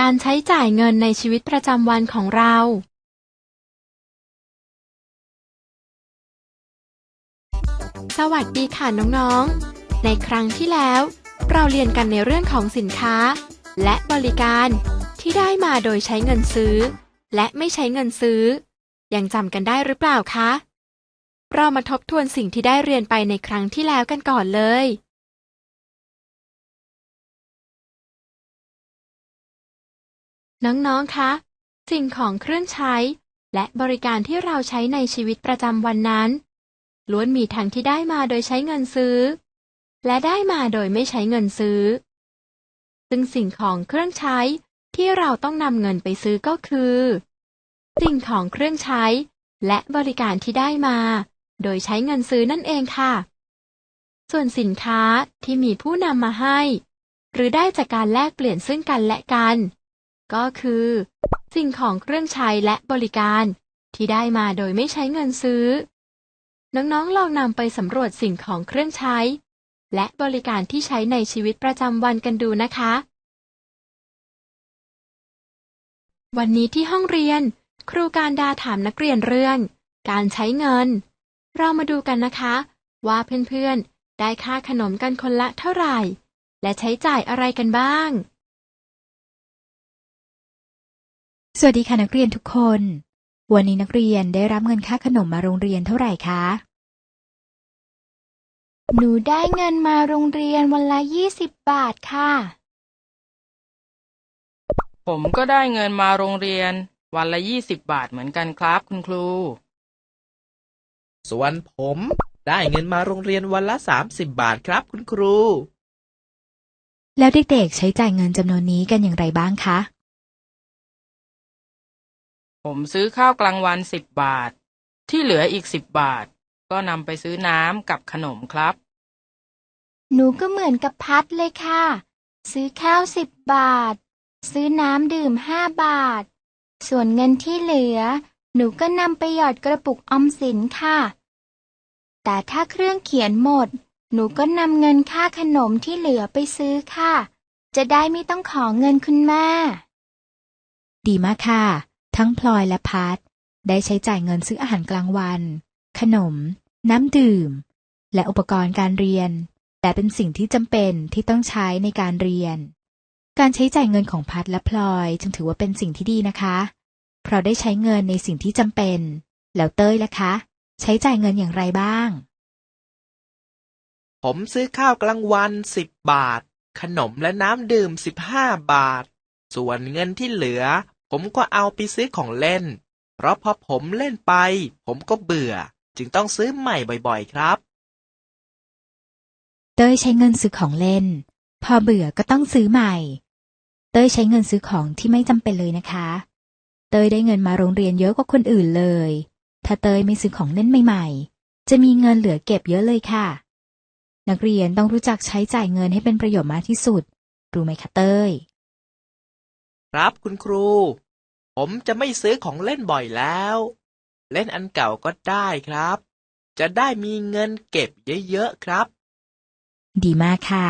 การใช้จ่ายเงินในชีวิตประจำวันของเราสวัสดีค่ะน้องๆ ในครั้งที่แล้ว เราเรียนกันในเรื่องของสินค้า และบริการที่ได้มาโดยใช้เงินซื้อ และไม่ใช้เงินซื้อ ยังจำกันได้หรือเปล่าคะ เรามาทบทวนสิ่งที่ได้เรียนไปในครั้งที่แล้วกันก่อนเลย น้องๆ คะ สิ่งของเครื่องใช้ และบริการที่เราใช้ในชีวิตประจำวันนั้น ล้วนมีทั้งที่ได้มาโดยใช้เงินซื้อ และได้มาโดยไม่ใช้เงินซื้อ ซึ่งสิ่งของเครื่องใช้ที่เราต้องนำเงินไปซื้อก็คือ สิ่งของเครื่องใช้ และบริการที่ได้มา โดยใช้เงินซื้อนั่นเองค่ะ ส่วนสินค้าที่มีผู้นำมาให้ หรือได้จากการแลกเปลี่ยนซึ่งกันและกัน ก็คือ สิ่งของเครื่องใช้และบริการที่ได้มาโดยไม่ใช้เงินซื้อ น้องๆลองนำไปสำรวจสิ่งของเครื่องใช้ และบริการที่ใช้ในชีวิตประจำวันกันดูนะคะ วันนี้ที่ห้องเรียน ครูการดาถามนักเรียนเรื่อง การใช้เงิน เรามาดูกันนะคะ ว่าเพื่อนๆ ได้ค่าขนมกันคนละเท่าไหร่ และใช้จ่ายอะไรกันบ้าง สวัสดีค่ะนักเรียนทุกคน วันนี้นักเรียนได้รับเงินค่าขนมมาโรงเรียนเท่าไหร่คะ หนูได้เงินมาโรงเรียนวันละยี่สิบบาทค่ะ ผมก็ได้เงินมาโรงเรียนวันละยี่สิบบาทเหมือนกันครับคุณครู ส่วนผมได้เงินมาโรงเรียนวันละสามสิบบาทครับคุณครู แล้วเด็กๆใช้จ่ายเงินจำนวนนี้กันอย่างไรบ้างคะ ผมซื้อข้าวกลางวันสิบบาท ที่เหลืออีกสิบบาท ก็นำไปซื้อน้ำกับขนมครับ หนูก็เหมือนกับพัดเลยค่ะ ซื้อข้าวสิบบาท ซื้อน้ำดื่มห้าบาท ส่วนเงินที่เหลือ หนูก็นำไปหยอดกระปุกออมสินค่ะ แต่ถ้าเครื่องเขียนหมด หนูก็นำเงินค่าขนมที่เหลือไปซื้อค่ะ จะได้ไม่ต้องขอเงินคุณแม่ ดีมากค่ะ ทั้งพลอยและพัดได้ใช้จ่ายเงินซื้ออาหารกลางวัน ขนม น้ำดื่ม และอุปกรณ์การเรียน แต่เป็นสิ่งที่จำเป็นที่ต้องใช้ในการเรียน การใช้จ่ายเงินของพัดและพลอยจึงถือว่าเป็นสิ่งที่ดีนะคะ เพราะได้ใช้เงินในสิ่งที่จำเป็น แล้วเต้ยล่ะคะ ใช้จ่ายเงินอย่างไรบ้าง ผมซื้อข้าวกลางวันสิบบาท ขนมและน้ำดื่มสิบห้าบาท ส่วนเงินที่เหลือ ผมก็เอาไปซื้อของเล่น เพราะพอผมเล่นไป ผมก็เบื่อ จึงต้องซื้อใหม่บ่อยๆครับ เต้ยใช้เงินซื้อของเล่น พอเบื่อก็ต้องซื้อใหม่ เต้ยใช้เงินซื้อของที่ไม่จำเป็นเลยนะคะ เต้ยได้เงินมาโรงเรียนเยอะกว่าคนอื่นเลย ถ้าเต้ยไม่ซื้อของเล่นใหม่ๆ จะมีเงินเหลือเก็บเยอะเลยค่ะ นักเรียนต้องรู้จักใช้จ่ายเงินให้เป็นประโยชน์มากที่สุด รู้ไหมคะเต้ย ครับคุณครู ผมจะไม่ซื้อของเล่นบ่อยแล้ว เล่นอันเก่าก็ได้ครับ จะได้มีเงินเก็บเยอะๆครับ ดีมากค่ะ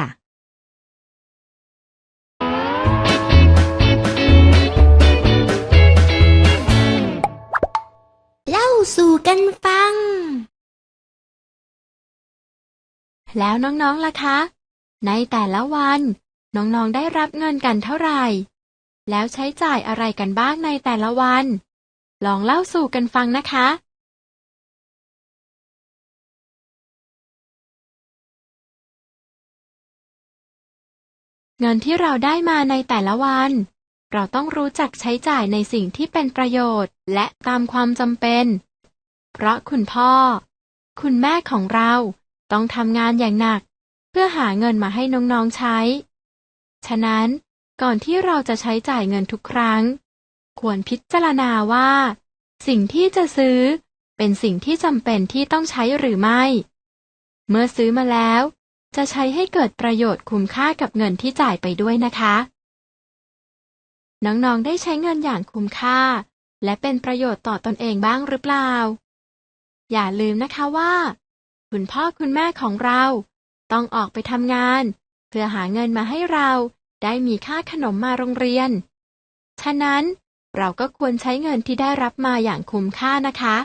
เล่าสู่กันฟัง แล้วน้องๆล่ะคะ ในแต่ละวัน น้องๆได้รับเงินกันเท่าไหร่ แล้วใช้จ่ายอะไรกันบ้างในแต่ละวัน ลองเล่าสู่กันฟังนะคะ เงินที่เราได้มาในแต่ละวัน เราต้องรู้จักใช้จ่ายในสิ่งที่เป็นประโยชน์ และตามความจำเป็น เพราะคุณพ่อ คุณแม่ของเราต้องทำงานอย่างหนัก เพื่อหาเงินมาให้น้องๆใช้ ฉะนั้น ก่อนที่เราจะใช้จ่ายเงินทุกครั้ง ควรพิจารณาว่า สิ่งที่จะซื้อ เป็นสิ่งที่จำเป็นที่ต้องใช้หรือไม่ เมื่อซื้อมาแล้ว จะใช้ให้เกิดประโยชน์คุ้มค่ากับเงินที่จ่ายไปด้วยนะคะ น้องๆได้ใช้เงินอย่างคุ้มค่า และเป็นประโยชน์ต่อตอนเองบ้างหรือเปล่า อย่าลืมนะคะว่า คุณพ่อคุณแม่ของเรา ต้องออกไปทำงาน เพื่อหาเงินมาให้เรา ได้มีค่าขนมมาโรงเรียน ฉะนั้นเราก็ควรใช้เงินที่ได้รับมาอย่างคุ้มค่านะคะ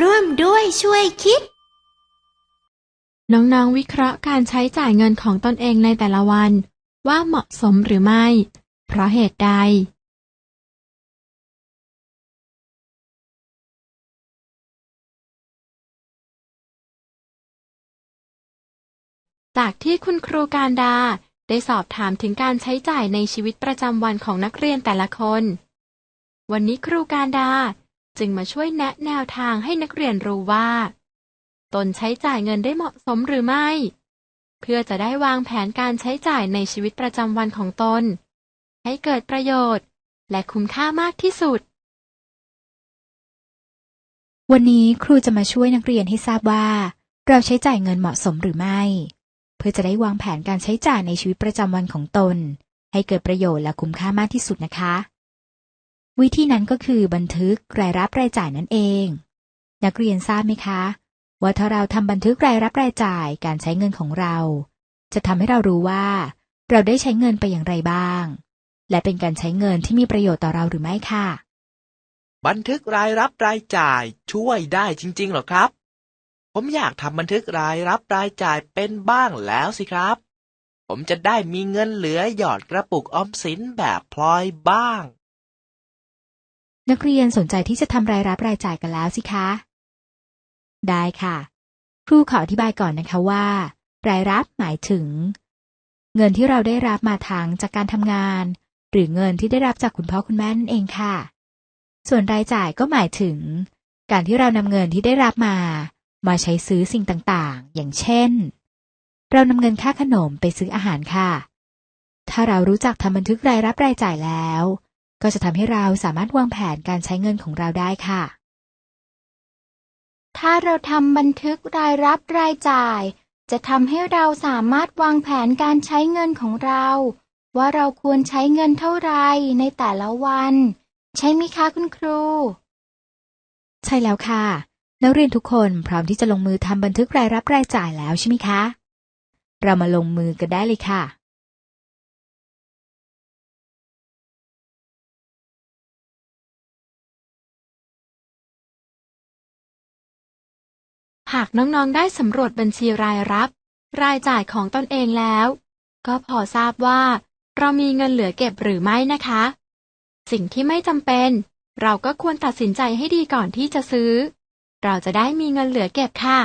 ร่วมด้วยช่วยคิด น้อง ๆ วิเคราะห์การใช้จ่ายเงินของตนเองในแต่ละวัน ว่าเหมาะสมหรือไม่ เพราะเหตุใด จากที่คุณครูการดา ได้สอบถามถึงการใช้จ่ายในชีวิตประจำวันของนักเรียนแต่ละคน วันนี้ครูการดาจึงมาช่วยแนะแนวทางให้นักเรียนรู้ว่า ตนใช้จ่ายเงินได้เหมาะสมหรือไม่ เพื่อจะได้วางแผนการใช้จ่ายในชีวิตประจำวันของตน ให้เกิดประโยชน์ และคุ้มค่ามากที่สุด วันนี้ครูจะมาช่วยนักเรียนให้ทราบว่า เราใช้จ่ายเงินเหมาะสมหรือไม่ เพื่อจะได้วางแผนการใช้จ่ายในชีวิตประจำวันของตน ให้เกิดประโยชน์และคุ้มค่ามากที่สุดนะคะ วิธีนั้นก็คือบันทึกรายรับรายจ่ายนั่นเอง นักเรียนทราบไหมคะ ว่าถ้าเราทำบันทึกรายรับรายจ่ายการใช้เงินของเรา จะทำให้เรารู้ว่า เราได้ใช้เงินไปอย่างไรบ้าง และเป็นการใช้เงินที่มีประโยชน์ต่อเราหรือไม่ค่ะ บันทึกรายรับรายจ่ายช่วยได้จริงๆหรอครับ ผมอยากทำบันทึกรายรับรายจ่ายเป็นบ้างแล้วสิครับ ผมจะได้มีเงินเหลือหยอดกระปุกออมสินแบบพลอยบ้าง นักเรียนสนใจที่จะทำรายรับรายจ่ายกันแล้วสิคะ ได้ค่ะ ครูขออธิบายก่อนนะคะว่า รายรับหมายถึง เงินที่เราได้รับมาทางจากการทำงาน หรือเงินที่ได้รับจากคุณพ่อคุณแม่นั่นเองค่ะ ส่วนรายจ่ายก็หมายถึง การที่เรานำเงินที่ได้รับมา มาใช้ซื้อสิ่งต่างๆ อย่างเช่น เรานำเงินค่าขนมไปซื้ออาหารค่ะ ถ้าเรารู้จักทำบันทึกรายรับรายจ่ายแล้ว ก็จะทำให้เราสามารถวางแผนการใช้เงินของเราได้ค่ะ ถ้าเราทำบันทึกรายรับรายจ่าย จะทำให้เราสามารถวางแผนการใช้เงินของเรา ว่าเราควรใช้เงินเท่าไรในแต่ละวัน ใช่ไหมคะคุณครู ใช่แล้วค่ะ นักเรียนทุกคนพร้อมที่จะลงมือทำบันทึกรายรับรายจ่ายแล้วใช่ไหมคะ เรามาลงมือกันได้เลยค่ะ หากน้องๆได้สำรวจบัญชีรายรับ รายจ่ายของตนเองแล้ว ก็พอทราบว่า เรามีเงินเหลือเก็บหรือไม่นะคะ สิ่งที่ไม่จำเป็น เราก็ควรตัดสินใจให้ดีก่อนที่จะซื้อ เราจะได้มีเงินเหลือเก็บค่ะ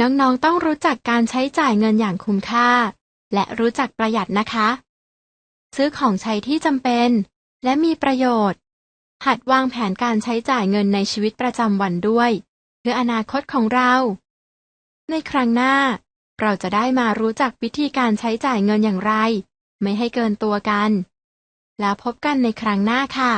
น้องๆ ต้องรู้จักการใช้จ่ายเงินอย่างคุ้มค่า และรู้จักประหยัดนะคะ ซื้อของใช้ที่จำเป็น และมีประโยชน์ หัดวางแผนการใช้จ่ายเงินในชีวิตประจำวันด้วย เพื่ออนาคตของเรา ในครั้งหน้า เราจะได้มารู้จักวิธีการใช้จ่ายเงินอย่างไร ไม่ให้เกินตัวกัน แล้วพบกันในครั้งหน้าค่ะ